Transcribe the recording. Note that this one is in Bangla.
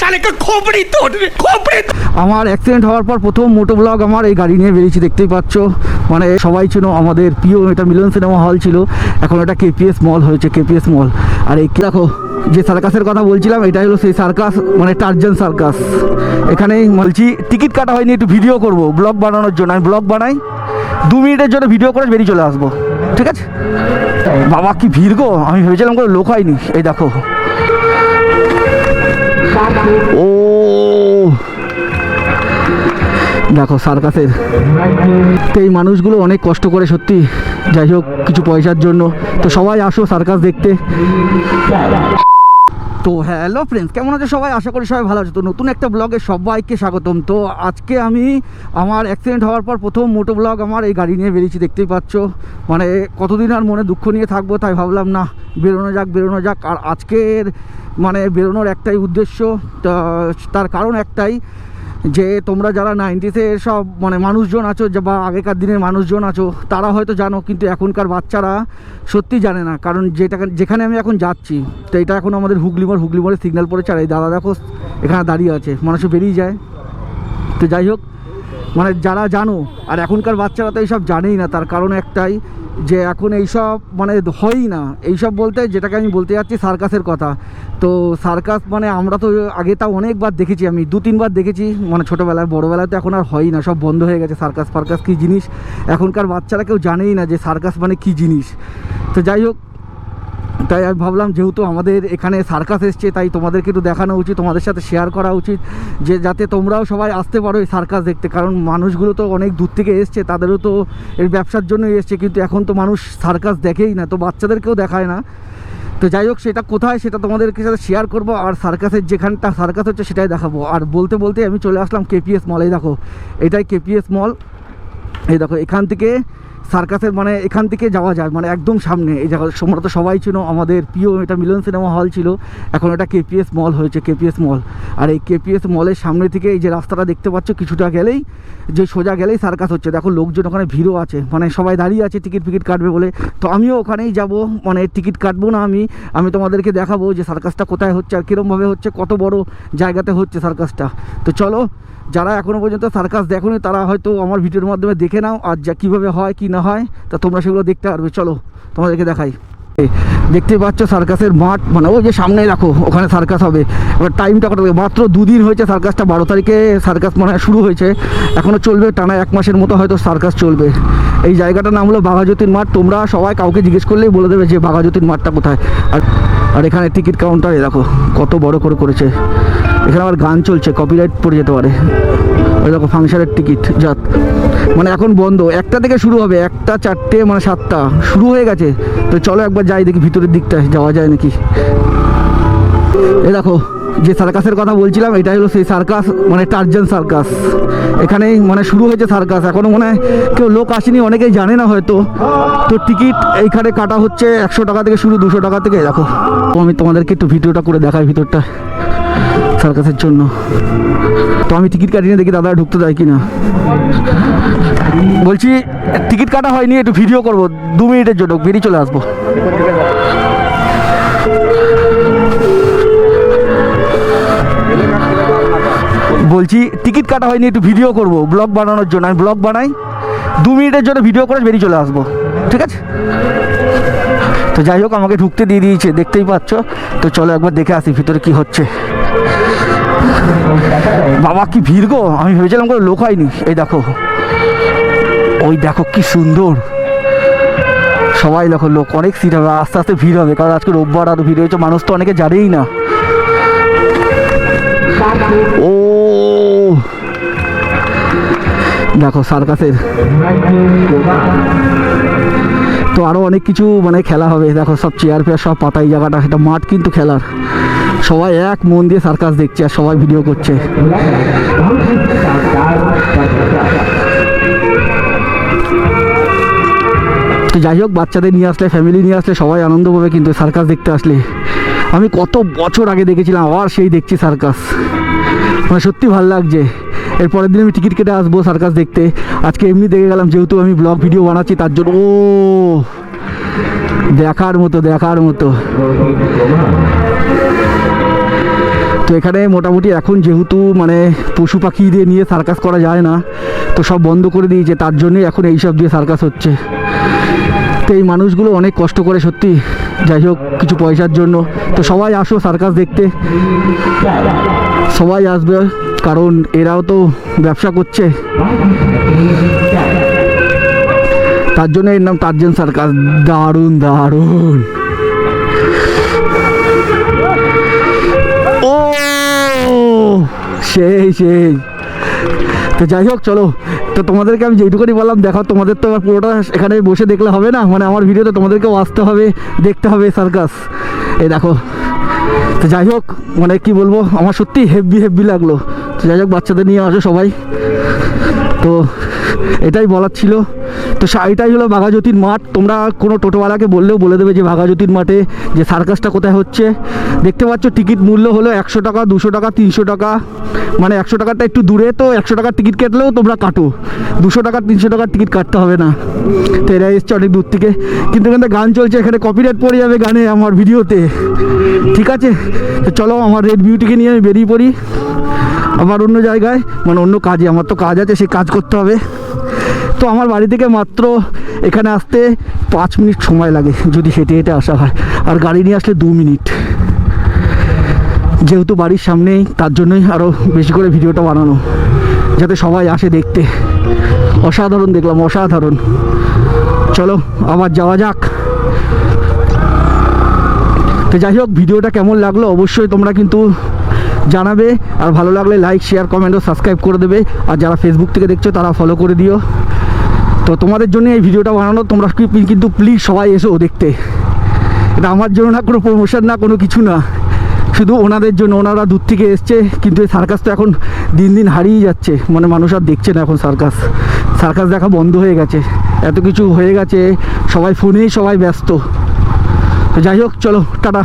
সালে খোপড়ি আমার অ্যাক্সিডেন্ট হওয়ার পর প্রথম মোটো ব্লগ আমার এই গাড়ি নিয়ে বেরিয়েছি, দেখতেই পাচ্ছ। মানে সবাই ছিল, আমাদের প্রিয় এটা মিলন সিনেমা হল ছিল। এখন এটা কেপিএস মল হয়েছে কেপিএস মল আর এই দেখো, যে সার্কাসের কথা বলছিলাম, এটাই হলো সেই সার্কাস মানে টার্জন সার্কাস। এখানে বলছি, টিকিট কাটা হয়নি, একটু ভিডিও করব ব্লগ বানানোর জন্য। আমি ব্লগ বানাই, দু মিনিটের জন্য ভিডিও করে বেরিয়ে চলে আসব। ঠিক আছে? বাবা, কি ভিড় গো, আমি ভেবেছিলাম কোনো লোক হয়নি। এই দেখো ও। দেখো সার্কাসের তো এই মানুষগুলো অনেক কষ্ট করে সত্যি। যাই হোক, কিছু পয়সার জন্য। তো সবাই আসো সার্কাস দেখতে। তো হ্যালো ফ্রেন্ডস কেমন আছে সবাই? আশা করি সবাই ভালো আছে। তো নতুন একটা ব্লগে সবাইকে স্বাগতম। তো আজকে আমি আমার অ্যাক্সিডেন্ট হওয়ার পর প্রথম মোটো ব্লগ আমার এই গাড়ি নিয়ে বেরিয়েছি, দেখতেই পাচ্ছ। মানে কতদিন আর মনে দুঃখ নিয়ে থাকব তাই ভাবলাম, না, বেরোনো যাক বেরোনো যাক। আর আজকের মানে বেরোনোর একটাই উদ্দেশ্য তার কারণ একটাই যে তোমরা যারা নাইনটিসে সব মানে মানুষজন আছো বা আগেকার দিনের মানুষজন আছো, তারা হয়তো জানো, কিন্তু এখনকার বাচ্চারা সত্যি জানে না। কারণ যেটা যেখানে আমি এখন যাচ্ছি, তো এটা এখন আমাদের হুগলি মোড় হুগলি মোড়ে সিগন্যাল পড়েছে, আর এই দাদা দেখো, এখানে দাঁড়িয়ে আছে মানুষও বেরিয়ে যায়। তো যাই হোক মানে যারা জানো, আর এখনকার বাচ্চারা তো এইসব জানেই না, তার কারণ একটাই যে এখন এইসব মানে হয়ই না। এইসব বলতে যেটাকে আমি বলতে যাচ্ছি সার্কাসের কথা। তো সার্কাস মানে আমরা তো আগে তাও অনেকবার দেখেছি, আমি দু তিনবার দেখেছি মানে ছোটোবেলায়, বড়োবেলায় তো এখন আর হয়ই না, সব বন্ধ হয়ে গেছে সার্কাস ফার্কাস কী জিনিস? এখনকার বাচ্চারা কেউ জানেই না যে সার্কাস মানে কী জিনিস। তো যাই হোক তাই আমি ভাবলাম যেহেতু আমাদের এখানে সার্কাস এসছে, তাই তোমাদেরকে একটু দেখানো উচিত, তোমাদের সাথে শেয়ার করা উচিত, যে যাতে তোমরাও সবাই আসতে পারো এই সার্কাস দেখতে। কারণ মানুষগুলো তো অনেক দূর থেকে এসছে, তাদেরও তো এর ব্যবসার জন্যই এসছে, কিন্তু এখন তো মানুষ সার্কাস দেখেই না, তো বাচ্চাদেরকেও দেখায় না। তো যাই হোক, সেটা কোথায় সেটা তোমাদেরকে সাথে শেয়ার করব, আর সার্কাসের যেখানটা সার্কাস হচ্ছে সেটাই দেখাবো। আর বলতে বলতে আমি চলে আসলাম কেপিএস মল এই দেখো, এটাই কেপিএস মল এই দেখো, এখান থেকে সার্কাসের মানে এখান থেকে যাওয়া যায় মানে একদম সামনে। এই দেখো সম্ভবত সবাই ছিল আমাদের প্রিয় এটা মিলন সিনেমা হল ছিল। এখন এটা কেপিএস মল হয়েছে কেপিএস মল আর এই কেপিএস মলের সামনে থেকে এই যে রাস্তাটা দেখতে পাচ্ছ, কিছুটা গেলেই যে সোজা গেলেই সার্কাস হচ্ছে। দেখো, লোকজন ওখানে ভিড়ও আছে মানে সবাই দাঁড়িয়ে আছে টিকিট ফিকিট কাটবে বলে। তো আমিও ওখানেই যাব মানে টিকিট কাটবো না আমি আমি তোমাদেরকে দেখাবো যে সার্কাসটা কোথায় হচ্ছে আর কীরমভাবে হচ্ছে, কত বড় জায়গাতে হচ্ছে সার্কাসটা। তো চলো যারা এখনও পর্যন্ত সার্কাস দেখোনি, তারা হয়তো আমার ভিডিওর মাধ্যমে দেখে নাও আর যা কীভাবে হয়, কি না হয়, তা তোমরা সেগুলো দেখতে পারবে। চলো, তোমাদেরকে দেখাই। দেখতে পাচ্ছ সার্কাসের মাঠ মানে ওই যে সামনেই রাখো, ওখানে সার্কাস হবে। এবার টাইমটা কত মাত্র দুদিন হয়েছে সার্কাসটা, বারো তারিখে সার্কাস মানে শুরু হয়েছে। এখনও চলবে, টানা এক মাসের মতো হয়তো সার্কাস চলবে। এই জায়গাটার নাম হলো বাঘাজ্যোতির মাঠ। তোমরা সবাই কাউকে জিজ্ঞেস করলেই বলে দেবে যে বাঘাজ্যোতির মাঠটা কোথায়। আর আর এখানে টিকিট কাউন্টারে দেখো, কত বড় করে করেছে। এখানে আবার গান চলছে কপিরাইট পড়ে যেতে পারে। ওই দেখো ফাংশনের টিকিট যাত মানে এখন বন্ধ, একটা থেকে শুরু হবে, একটা, চারটে মানে সাতটা, শুরু হয়ে গেছে। তো চলো একবার যাই, দেখি ভিতরের দিকটায় যাওয়া যায় নাকি? এ দেখো, যে সার্কাসের কথা বলছিলাম, এটাই হলো সেই সার্কাস মানে টার্জন সার্কাস এখানেই মানে শুরু হয়েছে সার্কাস এখনও মনে হয় কেউ লোক আসেনি, অনেকেই জানে না হয়তো। তো টিকিট এইখানে কাটা হচ্ছে একশো টাকা থেকে শুরু, দুশো টাকা থেকে, দেখো। তো আমি তোমাদেরকে একটু ভিডিওটা করে দেখাই ভিতরটা। সার্কাসের জন্য। তো আমি টিকিট কাটিয়ে দেখি দাদা ঢুকতে দেয় কিনা। বলছি, টিকিট কাটা হয়নি, একটু ভিডিও করব। দু মিনিটের জন্য, বেরিয়ে চলে আসব। বলছি, টিকিট কাটা হয়নি, একটু ভিডিও করব ব্লগ বানানোর জন্য। আমি ব্লগ বানাই, দু মিনিটের জন্য ভিডিও করে বেরিয়ে চলে আসব। ঠিক আছে? তো যাই হোক, আমাকে ঢুকতে দিয়ে দিয়েছে, দেখতেই পাচ্ছ। তো চলো একবার দেখে আসি ভিতরে কি হচ্ছে। বাবা, কি ভিড় গো? আমি ভেবেছিলাম কোনো লোক হয়নি। এই দেখো। ওই দেখো কি সুন্দর। সবাই দেখো, লোক অনেক সিট হবে। আস্তে আস্তে ভিড় হবে। কারণ আজকে রোববার আরও ভিড় হয়েছে, মানুষ তো অনেকে জানেই না। ও! দেখো সার্কাসের তো আরও অনেক কিছু মানে খেলা হবে। দেখো, সব চেয়ার ফেয়ার সব পাতাই জায়গাটা। এটা মাঠ কিন্তু খেলার। সবাই এক মন দিয়ে সার্কাস দেখছে আর সবাই ভিডিও করছে। তো যাই হোক, বাচ্চাদের নিয়ে আসলে ফ্যামিলি নিয়ে আসলে, সবাই আনন্দ পাবে কিন্তু সার্কাস দেখতে আসলে। আমি কত বছর আগে দেখেছিলাম, আবার সেই দেখছি সার্কাস। মানে সত্যি ভালো লাগছে। এর পরের দিন আমি টিকিট কেটে আসব সার্কাস দেখতে। আজকে এমনি দেখে গেলাম, যেহেতু আমি ব্লগ ভিডিও বানাচ্ছি, তার জন্য, ও! দেখার মতো দেখার মতো। তো এখানে মোটামুটি এখন যেহেতু মানে পশু পাখি দিয়ে নিয়ে সার্কাস করা যায় না, তো সব বন্ধ করে দিয়েছে, তার জন্যই এখন এইসব দিয়ে সার্কাস হচ্ছে। তো এই মানুষগুলো অনেক কষ্ট করে সত্যি, যাই হোক, কিছু পয়সার জন্য। তো সবাই আসো সার্কাস দেখতে। সবাই আসবে, কারণ এরাও তো ব্যবসা করছে। তার জন্য এর নাম টার্জেন সার্কাস। দারুণ দারুণ। ও, সেই সেই। তো যাই হোক, চলো। তো তোমাদেরকে আমি যেইটুকুনি বললাম, দেখো, তোমাদের তো এবার পুরোটা এখানে বসে দেখলে হবে না। মানে আমার ভিডিওতে তোমাদেরকেও আসতে হবে, দেখতে হবে সার্কাস। এই দেখো। তো যাই হোক মানে কি বলব, আমার সত্যি হেভি হেভি লাগল। তো যাই হোক, বাচ্চাদের নিয়ে আসো সবাই। তো এটাই বলার ছিল। তো এটাই হলো বাঘাযতীন মাঠ। তোমরা কোনো টোটোওয়ালাকে বললেও বলে দেবে যে বাঘাযতীন মাঠে যে সার্কাসটা কোথায় হচ্ছে। দেখতে পাচ্ছ, টিকিট মূল্য হলো একশো টাকা, দুশো টাকা, তিনশো টাকা। মানে একশো টাকাটা একটু দূরে, তো একশো টাকার টিকিট কাটলেও তোমরা কাটো। দুশো টাকা, তিনশো টাকার টিকিট কাটতে হবে না। তো এরা এসছে অনেক দূর থেকে। কিন্তু এখানে গান চলছে, এখানে কপিরাইট পড়ে যাবে গানে আমার ভিডিওতে। ঠিক আছে? চলো, আমার রেড বিউটিকে নিয়ে আমি বেরিয়ে পড়ি। আবার অন্য জায়গায় মানে অন্য কাজে, আমার তো কাজ আছে, সেই কাজ করতে হবে। তো আমার বাড়ি থেকে মাত্র এখানে আসতে পাঁচ মিনিট সময় লাগে, যদি হেঁটে হেঁটে আসা হয়। আর গাড়ি নিয়ে আসলে দু মিনিট। যেহেতু বাড়ির সামনেই, তার জন্যই আরও বেশি করে ভিডিওটা বানানো। যাতে সবাই আসে দেখতে। অসাধারণ দেখলাম, অসাধারণ। চলো, আবার যাওয়া যাক। তো যাই হোক, ভিডিওটা কেমন লাগল অবশ্যই তোমরা কিন্তু জানাবে। আর ভালো লাগলে লাইক শেয়ার কমেন্ট ও সাবস্ক্রাইব করে দেবে। আর যারা ফেসবুক থেকে দেখছ, তারা ফলো করে দিও। তো তোমাদের জন্য এই ভিডিওটা বানানো, তোমরা কিন্তু প্লিজ সবাই এসো দেখতে। এটা আমার জন্য না, কোনো প্রমোশন না, কোনো কিছু না। শুধু ওনাদের জন্য, ওনারা দূর থেকে এসছে, কিন্তু এই সার্কাস তো এখন দিন দিন হারিয়ে যাচ্ছে। মানে মানুষ আর দেখছে না এখন সার্কাস সার্কাস দেখা বন্ধ হয়ে গেছে। এত কিছু হয়ে গেছে, সবাই ফোনেই সবাই ব্যস্ত। যাই হোক, চলো, টাটা।